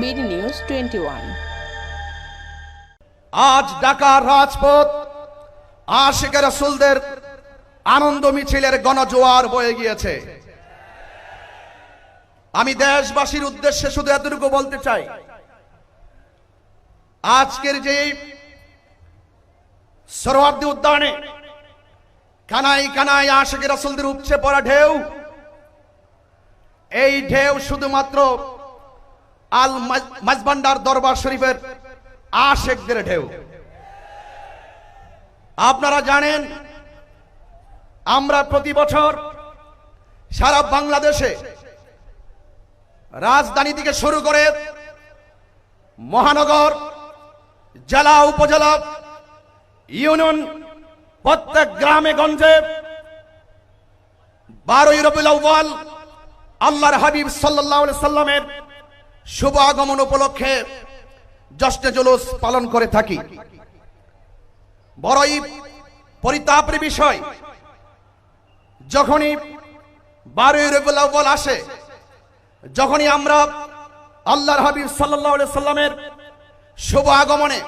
BD news twenty one. আজ ঢাকার রাজপথ, আশিক রসুলদের আনন্দ মিছিলের গণজোয়ার বয়ে গিয়েছে। আমি দেশবাসীর উদ্দেশ্যে শুধু এতটুকু বলতে চাই, আজকের যে সরোয়ার্দী উদ্যানে কানাই কানাই আশিক রসুলদের উপচে পড়া ঢেউ, এই ঢেউ শুধুমাত্র আল মাজ- মাজবান্ডার দরবার শরীফের আশেকদের ঢেউ। আপনারা জানেন, আমরা প্রতি বছর সারা বাংলাদেশে রাজধানী থেকে শুরু করে মহানগর, জেলা, উপজেলা, ইউনিয়ন, প্রত্যেক গ্রামে, গঞ্জে বারোই আউয়াল আল্লাহর হাবিব আলাইহি সাল্লামের শুভ আগমন উপলক্ষে জশ্নে জুলুস পালন করে থাকি। বড়ই পরিতাপের বিষয়, যখনই বারোই রবিউল আউয়াল আসে, যখনই আমরা আল্লাহর হাবিব আলাইহি সাল্লামের শুভ আগমনে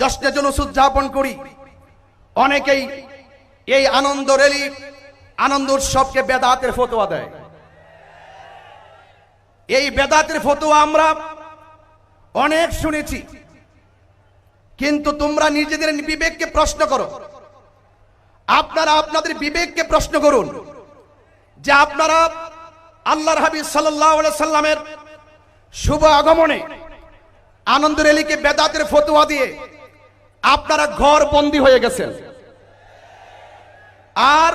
জশ্নে জুলুস উদযাপন করি, অনেকেই এই আনন্দ রেলি, আনন্দ উৎসবকে বেদাতের ফতোয়া দেয়। এই বেদাতের ফতোয়া আমরা অনেক শুনেছি। কিন্তু তোমরা নিজেদের বিবেককে প্রশ্ন করো। আপনারা আপনাদের বিবেককে প্রশ্ন করুন যে আপনারা আল্লাহর হাবিব সাল্লামের শুভ আগমনে আনন্দ রেলিকে বেদাতের ফতোয়া দিয়ে আপনারা ঘর বন্দী হয়ে গেছেন। আর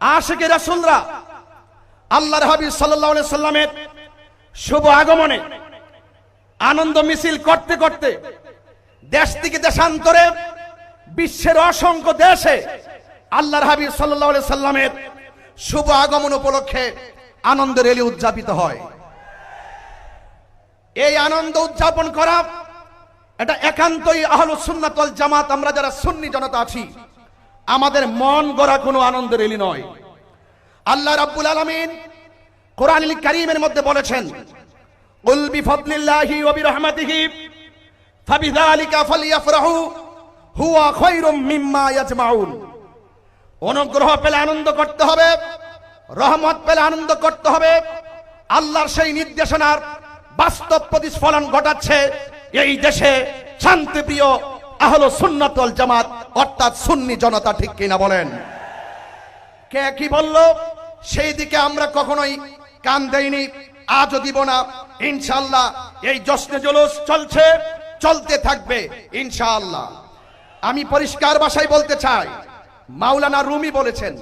আশেকে রাসূলরা আল্লাহর হাবিব আলাইহি সাল্লামের শুভ আগমনে আনন্দ মিছিল করতে করতে দেশ থেকে দেশান্তরে বিশ্বের অসংখ্য দেশে আল্লাহর হাবিব আলাইহি সাল্লামের শুভ আগমন উপলক্ষে আনন্দ রেলি উদযাপিত হয়। এই আনন্দ উদযাপন করা এটা একান্তই আহলুস সুন্নাত ওয়াল জামাত, আমরা যারা সুন্নি জনতা আছি, আমাদের মন গড়া কোনো আনন্দ রেলি নয়। আল্লাহ রাব্বুল আলামিন কোরআনুল কারীমের মধ্যে বলেছেন কুল বিফদলিল্লাহি ওয়া বিরহমাতিহি ফাবিযালিকা ফালইফরাহু হুয়া খায়রুম মিম্মা ইয়াজমাউন অনুগ্রহ পেলে আনন্দ করতে হবে, রহমত পেলে আনন্দ করতে হবে। আল্লাহর সেই নির্দেশনার বাস্তব প্রতিফলন ঘটাচ্ছে এই দেশে শান্তিপ্রিয় আহল সুন্নাত ওয়াল জামাত, অর্থাৎ সুন্নি জনতা ঠিক কিনা বলেন? কে কি বলল? সেই দিকে আমরা কখনোই কান দেইনি, আজও দিব না। ইনশাআল্লাহ এই জশ্নে জুলুস চলছে, চলতে থাকবে, ইনশাআল্লাহ। আমি পরিষ্কার ভাষায় বলতে চাই, মাওলানা রুমি বলেছেন,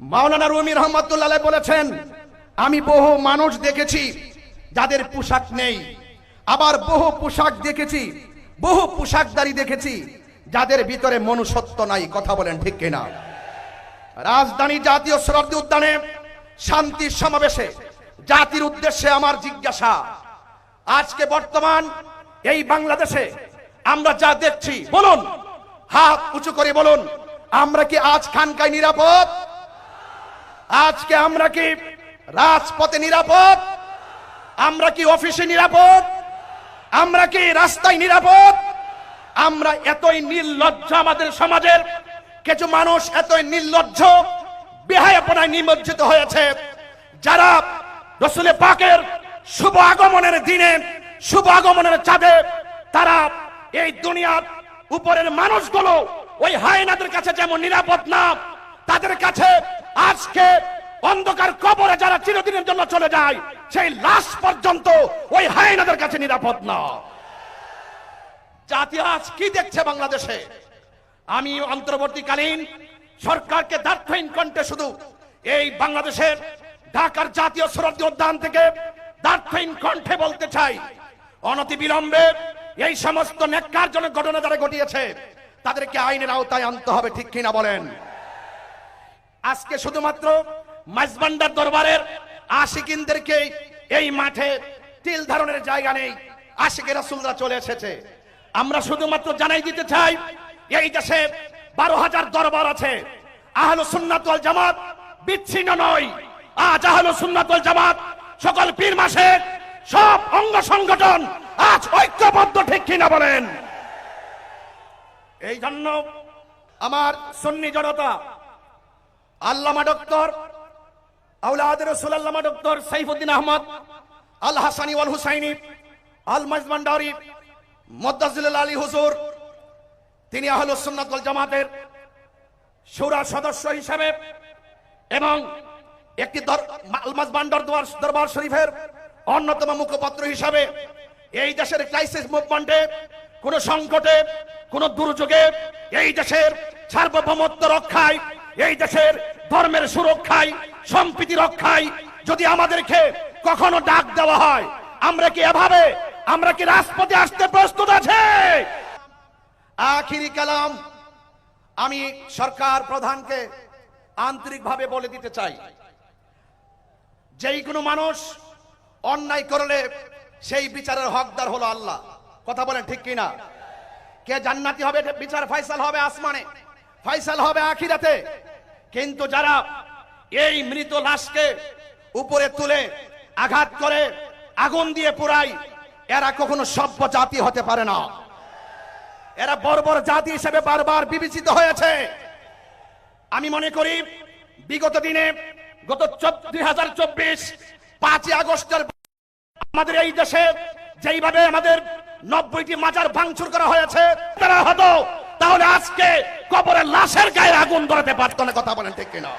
মাওলানা রুমি রহমতুল্লাহ বলেছেন, আমি বহু মানুষ দেখেছি যাদের পোশাক নেই, আবার বহু পোশাক দেখেছি, বহু পোশাকদারি দেখেছি, যাদের ভিতরে মনুষ্যত্ব নাই, কথা বলেন ঠিক কিনা? রাজধানী জাতীয় শরদ্দি উদ্যানে শান্তির সমাবেশে জাতির উদ্দেশ্যে আমার জিজ্ঞাসা। আজকে বর্তমান এই বাংলাদেশে আমরা যা দেখছি, বলুন, হাত উঁচু করে বলুন, আমরা কি আজ খানকায় নিরাপদ? আজকে আমরা কি রাজপথে নিরাপদ? আমরা কি অফিসে নিরাপদ? আমরা কি রাস্তায় নিরাপদ? আমরা এতই নির্লজ্জ আমাদের সমাজের, কিছু মানুষ এতই নির্লজ্জ, বেহায়াপনায় নিমজ্জিত হয়েছে। যারা রসুলের পাকের শুভ আগমনের দিনে, শুভ আগমনের চাঁদে তারা এই দুনিয়ার উপরের মানুষগুলো ওই হায়নাদের কাছে যেমন নিরাপদ না, তাদের কাছে আজকে অন্ধকার কবরে যারা চিরদিনের জন্য চলে যায়, সেই লাশ পর্যন্ত ওই হায়নাদের কাছে নিরাপদ না। জাতি আজ কি দেখছে বাংলাদেশে? আমি অন্তর্বর্তীকালীন সরকারকে দার্থহীন কণ্ঠে শুধু এই বাংলাদেশের ঢাকার জাতীয় সরহদি উদ্যান থেকে দার্থহীন কণ্ঠে বলতে চাই, অনতি বিলম্বে এই সমস্ত নেককারজনক ঘটনা যারা ঘটিয়েছে, তাদেরকে আইনের আওতায় আনতে হবে, ঠিক কিনা বলেন? আজকে শুধুমাত্র মাইজবান্ডার দরবারের আশিকিনদেরকে এই মাঠে তিল ধারণের জায়গা নেই আশিকের রাসূলরা চলে এসেছে। আমরা শুধুমাত্র জানাই দিতে চাই, এই দেশে বারো হাজার দরবার আছে আহল সুন্নাত জামাত বিচ্ছিন্ন নয়। আজ আহল সুন্নাত ওয়াল জামাত সকল পীর মাসে সব অঙ্গ সংগঠন আজ ঐক্যবদ্ধ, ঠিক কিনা বলেন? এই জন্য আমার সুন্নি জনতা, আল্লামা ডক্টর আউলাদ রসুল আল্লামা ডক্টর সাইফুদ্দিন আহমদ, আল হাসানি ওয়াল হুসাইনি, আল মাজমান্ডারি মদ্দাজুল আলী হুজুর, তিনি আহল সুন্নাত ওয়াল জামাতের সুরা সদস্য হিসেবে এবং একটি আলমাজ বান্ডার দরবার শরীফের অন্যতম মুখপাত্র হিসাবে এই দেশের ক্রাইসিস মুভমেন্টে কোন সংকটে, কোন দুর্যোগে এই দেশের সার্বভৌমত্ব রক্ষায়, এই দেশের ধর্মের সুরক্ষায়, সম্প্রীতি রক্ষায় যদি আমাদেরকে কখনো ডাক দেওয়া হয়, আমরা কি এভাবে, আমরা কি রাজপথে আসতে প্রস্তুত আছে? আখিরি কালাম আমি সরকার প্রধানকে আন্তরিকভাবে বলে দিতে চাই। যেই কোনো মানুষ অন্যায় করলে সেই বিচারের হকদার হলো আল্লাহ। কথা বলেন ঠিক কিনা? কে জান্নাতি হবে বিচার ফয়সাল হবে আসমানে ফয়সাল হবে আখিরাতে। কিন্তু যারা এই মৃত লাশকে উপরে তুলে আঘাত করে, আগুন দিয়ে পুরাই এরা কখনো সভ্য জাতি হতে পারে না। এরা বর্বর জাতি হিসেবে বারবার বিবেচিত হয়েছে। আমি মনে করি, বিগত দিনে গত দুই হাজার চব্বিশ, পাঁচই আগস্টের আমাদের এই দেশে যেইভাবে আমাদের নব্বইটি মাজার ভাঙচুর করা হয়েছে, তারা হতো তাহলে আজকে কবরের লাশের গায়ে আগুন ধরাতে পারতো না, কথা বলেন ঠিক কিনা?